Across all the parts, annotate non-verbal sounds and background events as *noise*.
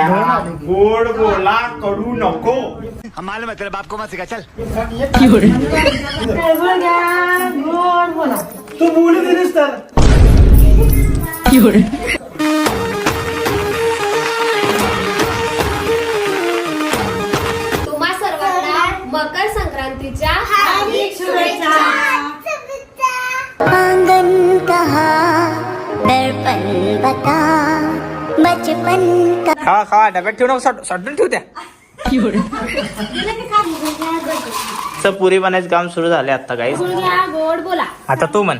गोड बोला कडू नको. मालूम है तेरे बाप को मत सिखा चल। तू बोलू दिलीस तर. तुम्हा सर्वांना मकर संक्रांतीच्या हार्दिक शुभेच्छा. खावा खावा डब्यात ठेवू नको सडून ठेवू तर पुरी बनायचं काम सुरू झाले आता काही घ्या गोड बोला आता तू म्हण.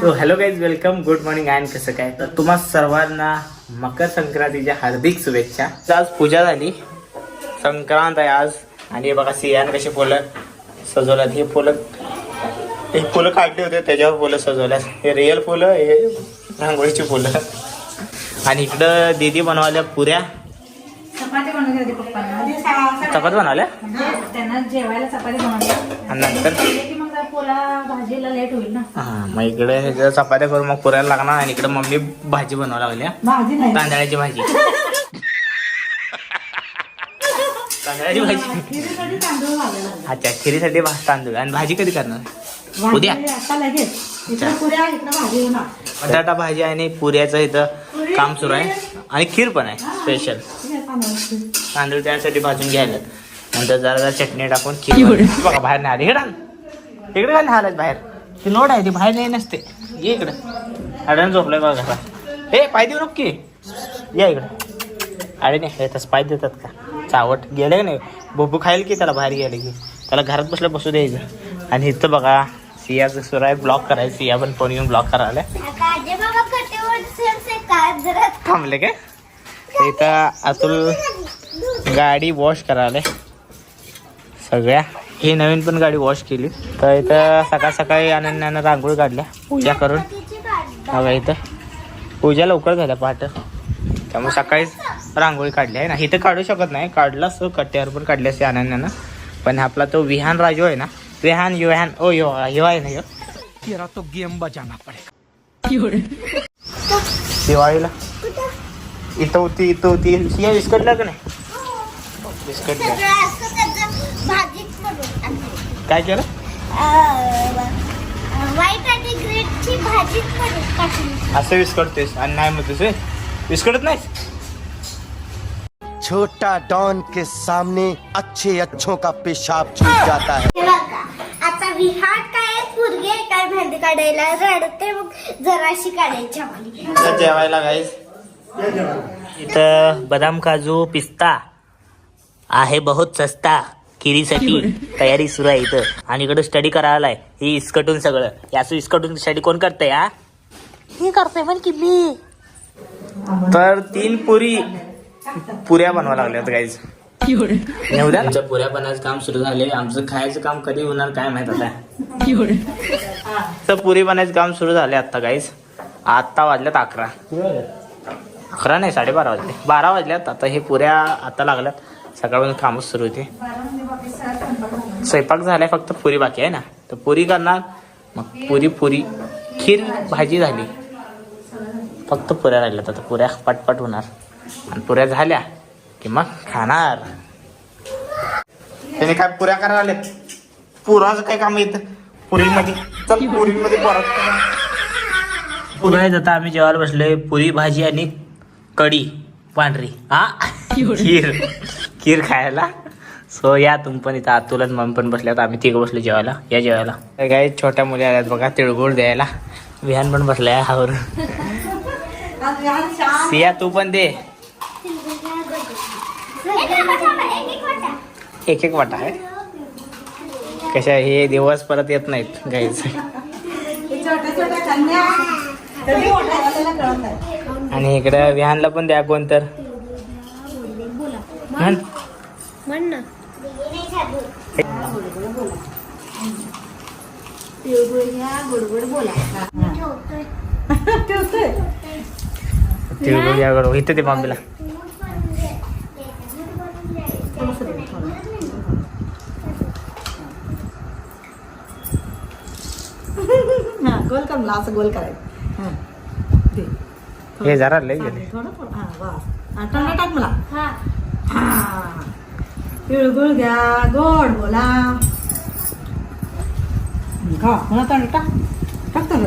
So hello guys welcome good morning and कसं काय तर तुम्हा सर्वांना मकर संक्रांतीच्या हार्दिक शुभेच्छा. तर आज पूजा झाली. संक्रांत आहे आज. आणि हे बघा सियान कशी फुलं सजवल्यात. हे फुलं हे फुलं काढली होते त्याच्यावर फुलं सजवल्यात. हे रिअल फुलं हे रांगोळीची फुलं. आणि इकडं दीदी बनवाल्या पुऱ्या. चपाती बनवली होती पप्पांना. चपात बनवल्या? त्यांना जेवायला चपाती बनवली आणि नंतर? भाजीला लेट होईल ना. हा मग इकडे ह्याच्या चपात्या करून मग पुरायला लागणार आणि इकडे मम्मी भाजी बनवायला लागल्या भाजी नाही. तांदळाची भाजी. *laughs* तांदळाची भाजी. अच्छा खिरीसाठी तांदूळ. आणि भाजी कधी करणार? उद्या? बटाटा भाजी आणि पुऱ्याचं इथं काम सुरू आहे. आणि खीर पण आहे. स्पेशल तांदूळ. त्यासाठी भाजून घ्यायला. नंतर जरा जरा चटणी टाकून खीर. बघा बाहेर नाही आली. इकडे. इकडे काय नाही बाहेर. ती नोड आहे ती बाहेर नाही नसते. ये इकडे. अडण झोपलंय बघा घरा हे पाय देऊ नको की. या इकडे. अरे नाही हे तसं पाय देतात का? चावट. गेले का नाही? बोबू खाईल की त्याला बाहेर गेले की? त्याला घरात बसलं बसू द्यायचं. आणि इथं बघा सियाचं सुरू आहे. ब्लॉक करायचं. सिया पण फोन येऊन ब्लॉक करायला काजे बाबा कटेवर सेम से काय जरा थांबले काय इथं अतुल गाडी वॉश करायला. सगळ्या. ही नवीन पण गाडी वॉश केली. तर इथं सकाळ सकाळी अनन्यानं रांगोळी काढल्या. पूजा करून. बघा इथं. पूजा लवकर झाल्या पहाट. त्यामुळे सकाळीच रांगोळी काढली आहे ना. इथं काढू शकत नाही. काढलं असं कट्ट्यावर पण काढली असते अनन्यानं. पण आपला तो विहान राजू आहे ना. विहान युहान ओ यो यो आहे ना यो. तेरा तो गेम बजाना पड़ेगा. दिवाळीला इथं होती इथं होती. सिया विस्कटला का नाही? आणते. काय केलं? असं विस्कटतेस. आणि नाही म्हणतेस? विस्कटत नाहीस? छोटा डॉन के सामने अच्छे अच्छों का पेशाब छूट जाता है हे बघा आता विहार काय पुरगे काय मेहंदी काढायला रडते मग जराशी काढायची आम्हाला. इथं जेवायला गाईस इथं बदाम काजू पिस्ता आहे बहुत सस्ता. खिरीसाठी तयारी सुरू आहे इथं. आणि इकडं स्टडी करायला आहे ही इस्कटून सगळं. असं इस्कटून स्टडी कोण करतंय हा? हे करतोय म्हण की मी. तर तीन पुरी पुऱ्या बनवा लागल्यात गाईज येऊ द्या आमच्या पुऱ्या बनायचं काम सुरू झाले. आमचं खायचं काम कधी होणार काय माहीत आता? तर पुरी बनायचं काम सुरू झाले आता गाईज आत्ता वाजल्यात अकरा. अकरा नाही साडेबारा वाजले. बारा वाजल्यात आता हे पुऱ्या आता लागल्यात. सकाळपासून कामच सुरू होते. स्वयंपाक झालाय फक्त पुरी बाकी आहे ना. तर पुरी करणार. मग पुरी पुरी. खीर भाजी झाली. फक्त पुऱ्या राहिल्यात आता. पुऱ्या पटपट होणार. आणि पुऱ्या झाल्या. की मग खाणार. त्याने काय पुऱ्या करायला आलेत पुराचं काय काम येतं पुरीमध्ये. चल पुरीमध्ये परत पुऱ्या आता आम्ही जेवायला बसलोय. पुरी भाजी आणि कढी पांढरी. हा? खीर. खीर खायला. सो या तुम पण इथं. अतुल मम्मी पण बसल्यात. आम्ही तिघं बसलो जेवायला. या जेवायला. काही छोट्या मुली आल्यात बघा तिळगुळ द्यायला. विहान पण बसलाय हावर. सिया तू पण दे. एक एक वाटा आहे. कशा हे दिवस परत येत नाहीत गाईच आणि इकडे विहानला पण द्या कोण तर. म्हण. तिळगुळ द्या गं. इथं ते मम्मीला. *laughs* हा गोल कर मला असं गोल करायचं. हा दे. हे जरा लय गेले. थोडं हा हा, टाक मला. हा. हा. तिळगुळ घ्या गोड बोला. खा मला तोंड टाक. टाक तर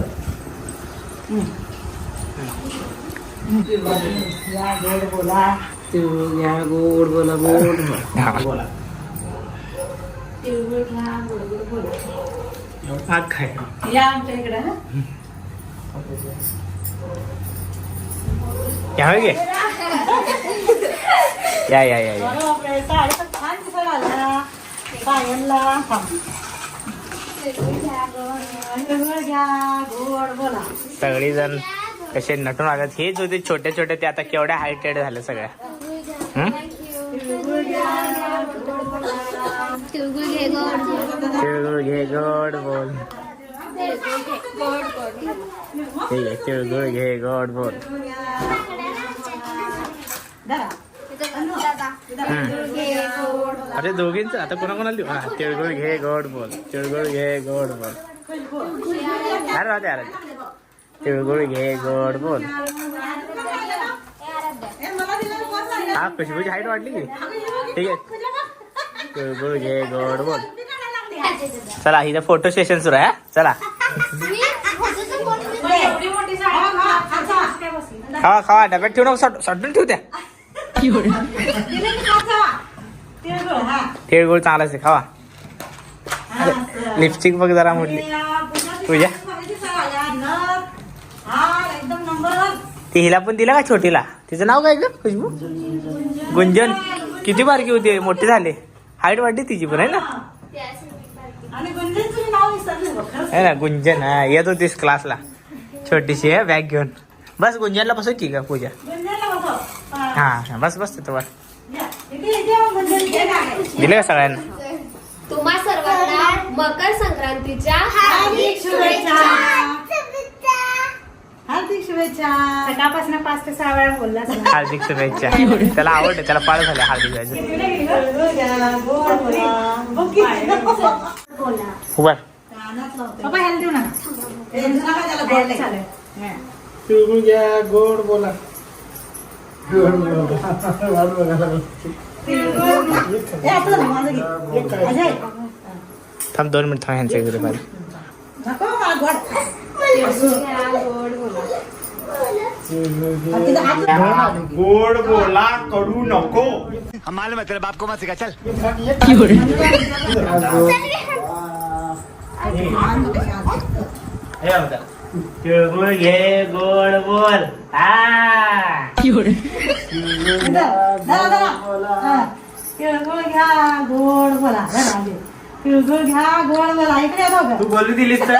गोड बोला. तिळगुळ घ्या गोड बोला गोड बोला. तिळगुळ घ्या गोड गोड बोला. भात खाय. या आमच्या इकडे हं. या गे? या या या या. सगळेजण कसे नटून आल्यात हेच होते छोटे छोटे ते आता केवढ्या हायटेड झाले सगळ्या? तिळगुळ घे गोड तिळगुळ घे गोड बोल. ठीक आहे तिळगुळ घे गोड बोल. अरे दोघींच आता कोणाकोणाला देऊ? हा तिळगुळ घे गोड बोल. तिळगुळ घे गोड बोल. अरे राहते अरे तिळगुळ घे गोड बोल. हा खुशबूची हाईट वाढली की? ठीक आहे. घे गोड बोल. चला इथं फोटो सेशन सुरू आहे चला. खा, खावा खावा डब्यात ठेवू नको सट- सटून ठेवत्या खा, तिळगुळ, चांगलाच आहे खावा. लिपस्टिक बघ जरा म्हटली तुझ्या अं, ती हिला पण दिला का छोटीला? तिचं नाव काय ग खुशबू? गुंजन. किती बारकी होती मोठी झाली. हाईट वाढली तिची पण आहे ना आणि गुंजन तुम्ही नाव विसरले बघ, खरंच. आहे ना गुंजन हा येत होतीस क्लासला छोटीशी आहे बॅग घेऊन बस गुंजनला बसव की का पूजा. हा. बस बस तिथं बस. दिले का सगळ्यांना तुम्हा सर्वांना मकर संक्रांतीच्या हार्दिक शुभेच्छा. सकाळपासून पाच ते सहा वेळा बोलला हार्दिक शुभेच्छा. त्याला आवडते त्याला पाळ झाले हार्दिक शुभेच्छा. उभा. पप्पा ह्याला देऊ नका. गोड घ्या गोड बोला. थांब दोन मिनिट थांब ह्यांच्या मला गोड. बोला कडू नको हम मालूम है तेरे बाप को मत सिखा चल घे गोड बोल. तिळगुळ घ्या गोड बोला. तिळगुळ घ्या गोड बोला इकडे. तू बोलू दिलीस तर.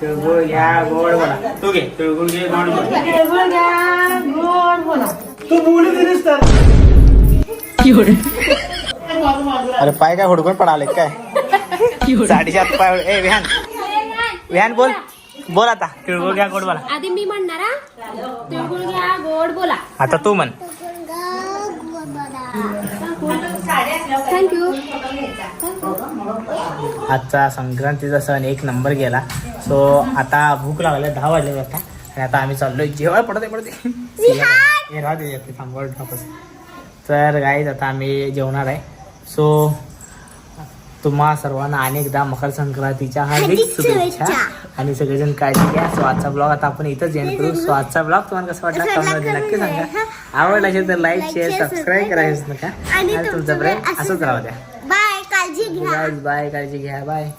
तिळगुळ घ्या गोड बोला तू घे तिळगुळ घे गोड बोल तिळगुळ घ्या गोड बोला तू बोलू दिलीस तर अरे पाय काय हुडकून पडाले काय? साडेसात पाय ए विहान. विहान बोल. बोल आता. तिळगुळ घ्या गोड बोला. आधी मी म्हणणार हा? तिळगुळ घ्या गोड बोला. आता तू म्हण. थँक्यू आजचा संक्रांतीचा सण एक नंबर गेला. सो आता भूक लागले दहा वाजले आता. आणि आता आम्ही चाललोय. जेवाय पडते पडते हे थांबवत. तर गाईज आता आम्ही जेवणार आहे. सो तुम्हा सर्वांना अनेकदा मकर संक्रांतीच्या हार्दिक शुभेच्छा. आणि सगळेजण काळजी घ्या. सो आजचा ब्लॉग आता आपण इथंच एंड करू. सो आजचा ब्लॉग तुम्हाला कसा वाटला? कमेंटमध्ये नक्की सांगा. आवडला असेल तर लाईक शेअर सबस्क्राईब करायचं नका. आणि तुमचा प्रेम असंच राहू द्या. बाय काळजी घ्या. बाय काळजी घ्या. बाय